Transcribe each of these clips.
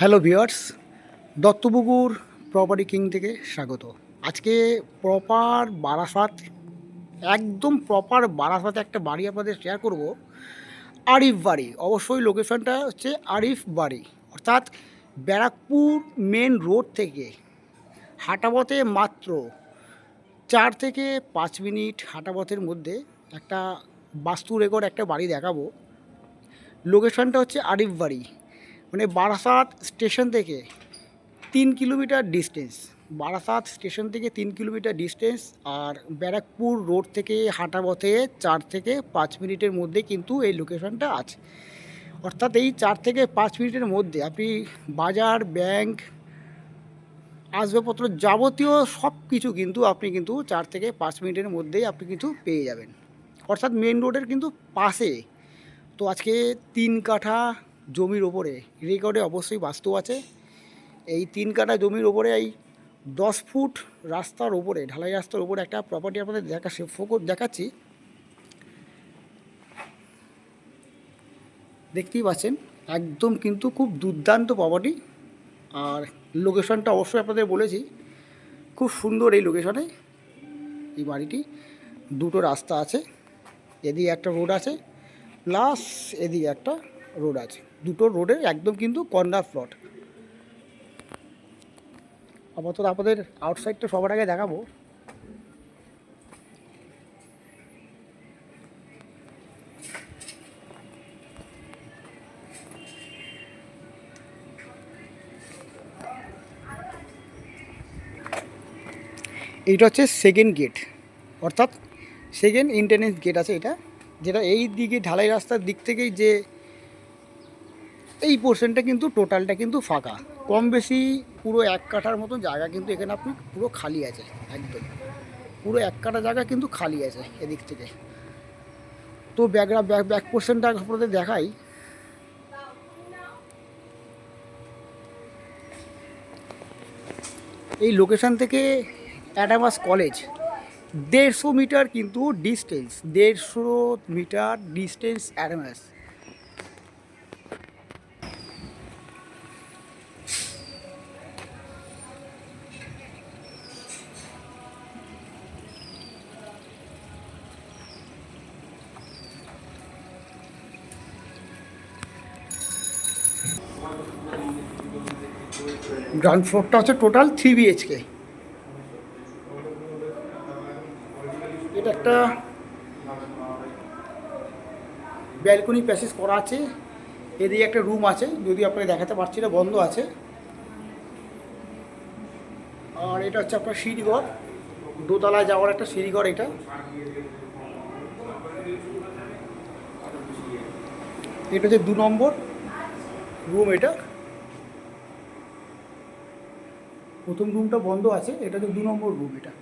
Hello viewers Duttapukur property king থেকে স্বাগত। আজকে প্রপার বারাসাত, একদম প্রপার বারাসাতে একটা বাড়ি আপনাদের শেয়ার করব। আরিফ বাড়ি, অবশ্যই লোকেশনটা হচ্ছে আরিফ বাড়ি, অর্থাৎ ব্যারাকপুর মেন রোড থেকে। হাটাপথে মাত্র চার থেকে পাঁচ মিনিট হাটাপথের মধ্যে একটা বাস্তু রেকর্ড একটা বাড়ি দেখাবো। লোকেশনটা হচ্ছে আরিফ বাড়ি। মানে বারাসাত স্টেশন থেকে তিন কিলোমিটার ডিস্টেন্স বারাসাত স্টেশন থেকে তিন কিলোমিটার ডিস্টেন্স আর ব্যারাকপুর রোড থেকে হাঁটা পথে চার থেকে পাঁচ মিনিটের মধ্যে কিন্তু এই লোকেশনটা আছে। অর্থাৎ এই চার থেকে পাঁচ মিনিটের মধ্যে আপনি বাজার ব্যাংক আসবাবপত্র যাবতীয় সব কিছু কিন্তু আপনি কিন্তু চার থেকে পাঁচ মিনিটের মধ্যেই আপনি কিন্তু পেয়ে যাবেন। অর্থাৎ মেন রোডের কিন্তু পাশে। তো আজকে তিন কাঠা জমির ওপরে রেকর্ডে অবশ্যই বাস্তু আছে। এই তিন কাটা জমির ওপরে এই দশ ফুট রাস্তার ওপরে, ঢালাই রাস্তার ওপরে একটা প্রপার্টি আপনাদের দেখা ফোকস দেখাচ্ছি। দেখতেই পাচ্ছেন, একদম কিন্তু খুব দুর্দান্ত প্রপার্টি আর লোকেশনটা অবশ্যই আপনাদের বলেছি, খুব সুন্দর এই লোকেশনে এই বাড়িটি। দুটো রাস্তা আছে, এদিকে একটা রোড আছে প্লাস এদিকে একটা রোড আছে। দুটো রোডের একদম কিন্তু কর্নার প্লট আপাতত আপনাদের আউটসাইডটা সবার আগে দেখাবো। এইটা হচ্ছে সেকেন্ড গেট অর্থাৎ সেকেন্ড ইন্টারনেট গেট আছে এটা, যেটা এই দিকে ঢালাই রাস্তার দিক থেকেই যে এই পোর্শনটা কিন্তু টোটালটা কিন্তু ফাঁকা। কম বেশি পুরো এক কাঠার মতো জায়গা কিন্তু এখানে আপনি পুরো খালি আছে, একদম। পুরো এক কাঠা জায়গা কিন্তু খালি আছে এদিক থেকে। তো ব্যাকগ্রা ব্যাক ব্যাক পোর্শনটা আপনাদের দেখাই। এই লোকেশন থেকে অ্যাডামাস কলেজ দেড়শো মিটার কিন্তু ডিস্টেন্স দেড়শো মিটার ডিস্টেন্স অ্যাডামাস গ্রাউন্ড ফ্লোরটা হচ্ছে টোটাল থ্রি বিএইচকে এটা একটা ব্যালকনি প্যাসেজ করা আছে। এদিকে একটা রুম আছে, যদি আপনাকে দেখাতে পারছি না, বন্ধ আছে। আর এটা হচ্ছে আপনার সিঁড়িঘর। দোতলায় যাওয়ার একটা সিঁড়িঘর এটা। এটা হচ্ছে দু নম্বর রুম এটা। প্রথম রুমটা বন্ধ আছে, এটা হচ্ছে দু নম্বর রুম এটা।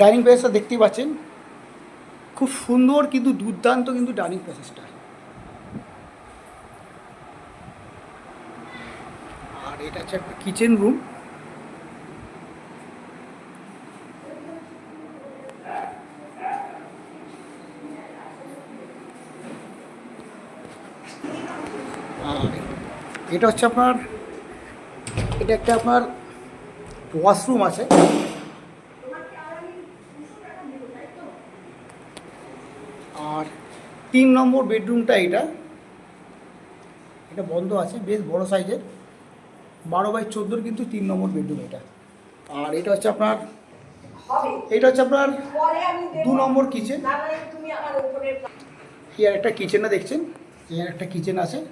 ডাইনিং প্যাসেজটা দেখতেই পাচ্ছেন। খুব সুন্দর কিন্তু দুর্দান্ত কিন্তু ডাইনিং প্যাসেজটা আর এটা হচ্ছে একটা কিচেন রুম এটা হচ্ছে আপনার এটা একটা আপনার ওয়াশরুম আছে। আর তিন নম্বর বেডরুমটা এটা। এটা বন্ধ আছে বেশ বড় সাইজের বারো বাই চোদ্দোর কিন্তু তিন নম্বর বেডরুম এটা। আর এটা হচ্ছে আপনার এটা হচ্ছে আপনার দু নম্বর কিচেন একটা কিচেন দেখছেন। এর একটা কিচেন আছে এই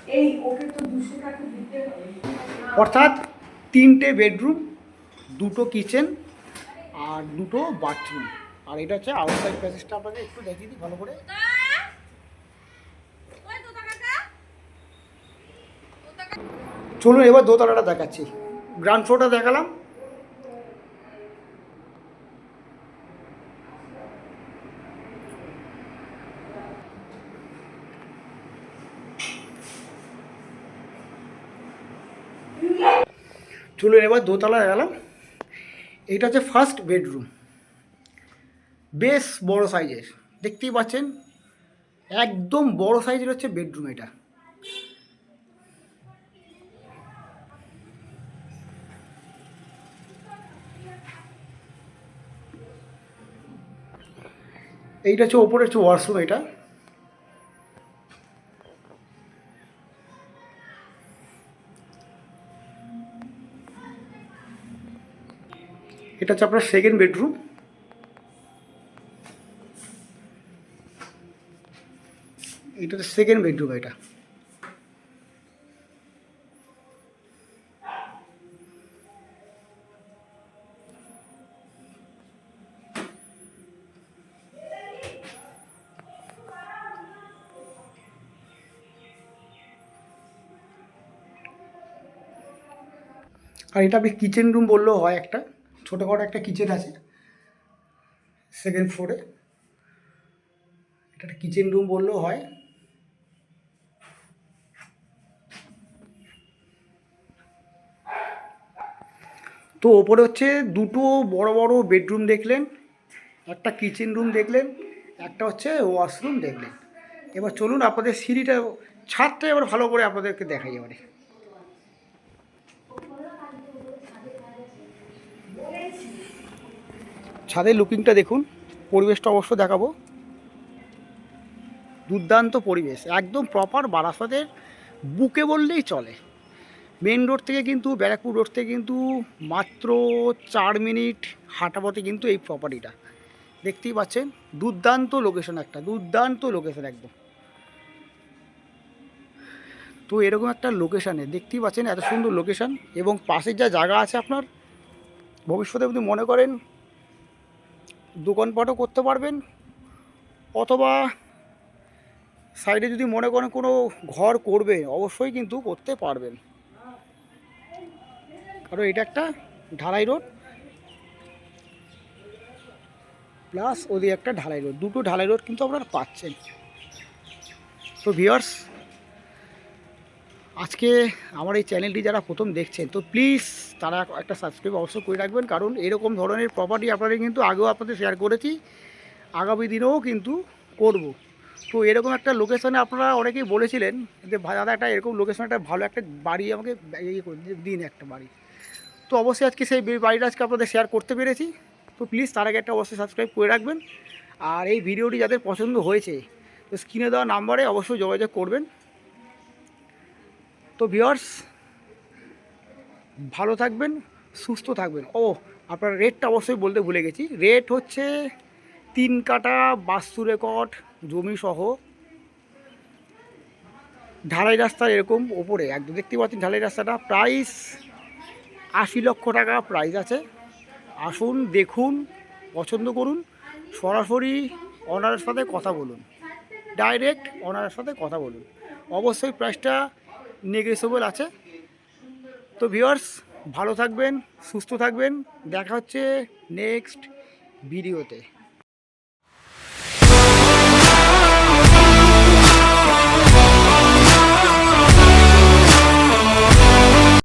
ওকে তো দুশো টাকা দিতে হবে অর্থাৎ তিনটে বেডরুম দুটো কিচেন আর দুটো বাথরুম। আর এটা হচ্ছে আউটসাইড প্যাসেজটা আপনাকে একটু দেখিয়ে দিই ভালো করে। চলুন এবার দোতলাটা দেখাচ্ছি। গ্রাউন্ড ফ্লোরটা দেখালাম। চলুন এবার দোতলায় গেলাম। এটা হচ্ছে ফার্স্ট বেডরুম বেশ বড় সাইজের দেখতেই পাচ্ছেন, একদম বড় সাইজের হচ্ছে বেডরুম এটা। এইটা হচ্ছে ওপরে হচ্ছে ওয়াশরুম এটা। এটা হচ্ছে আপনার সেকেন্ড বেডরুম এটা হচ্ছে সেকেন্ড বেডরুম এটা। আর এটা আপনি কিচেন রুম বললেও হয় একটা। ছোটোখাটো একটা কিচেন আছে। সেকেন্ড ফ্লোরে এটা কিচেন রুম বললেও হয়। তো ওপরে হচ্ছে দুটো বড় বড় বেডরুম দেখলেন, একটা কিচেন রুম দেখলেন, একটা হচ্ছে ওয়াশরুম দেখলেন। এবার চলুন আপনাদের সিঁড়িটা, ছাদটা এবার ভালো করে আপনাদেরকে দেখাই এবারে। ছাদের লুকিংটা দেখুন, পরিবেশটা অবশ্য দেখাবো। দুর্দান্ত পরিবেশ, একদম প্রপার বারাসাতের বুকে বললেই চলে। মেন রোড থেকে কিন্তু, ব্যারাকপুর রোড থেকে কিন্তু মাত্র চার মিনিট হাঁটা পথে কিন্তু এই প্রপার্টিটা দেখতেই পাচ্ছেন, দুর্দান্ত লোকেশন একটা, দুর্দান্ত লোকেশন একদম। তো এরকম একটা লোকেশানে দেখতেই পাচ্ছেন এত সুন্দর লোকেশান এবং পাশের যা জায়গা আছে আপনার ভবিষ্যতে যদি মনে করেন দোকানপাটও করতে পারবেন, অথবা সাইডে যদি মনে করেন কোনো ঘর করবে, অবশ্যই কিন্তু করতে পারবেন। কারণ এটা একটা ঢালাই রোড প্লাস ওদিকে একটা ঢালাই রোড, দুটো ঢালাই রোড কিন্তু আপনারা পাচ্ছেন। তো ভিওর্স আজকে আমার এই চ্যানেলটি যারা প্রথম দেখছেন, তো প্লিজ তারা একটা সাবস্ক্রাইব অবশ্যই করে রাখবেন। কারণ এরকম ধরনের প্রপার্টি আপনারা কিন্তু আগেও আপনাদের শেয়ার করেছি, আগামী দিনেও কিন্তু করব। তো এরকম একটা লোকেশনে আপনারা অনেকেই বলেছিলেন যে দাদা, একটা এরকম লোকেশনে একটা ভালো একটা বাড়ি আমাকে ইয়ে করে দিন- দিন একটা বাড়ি। তো অবশ্যই আজকে সেই বাড়িটা আজকে আপনাদের শেয়ার করতে পেরেছি। তো প্লিজ তার আগে একটা অবশ্যই সাবস্ক্রাইব করে রাখবেন। আর এই ভিডিওটি যাদের পছন্দ হয়েছে, তো স্ক্রিনে দেওয়া নাম্বারে অবশ্যই যোগাযোগ করবেন। তো ভিওর্স ভালো থাকবেন, সুস্থ থাকবেন। ও, আপনার রেটটা অবশ্যই বলতে ভুলে গেছি। রেট হচ্ছে তিন কাটা বাস্তু রেকর্ড জমি সহ ঢালাই রাস্তার এরকম ওপরে, একদম দেখতে পাচ্ছেন ঢালাই রাস্তাটা। প্রাইস আশি লক্ষ টাকা প্রাইস আছে। আসুন, দেখুন, পছন্দ করুন, সরাসরি অনারের সাথে কথা বলুন। ডাইরেক্ট অনারের সাথে কথা বলুন। অবশ্যই প্রাইসটা নেগেসেবল আছে। তো ভিওয়ার্স ভালো থাকবেন সুস্থ থাকবেন। দেখা হচ্ছে নেক্সট ভিডিওতে।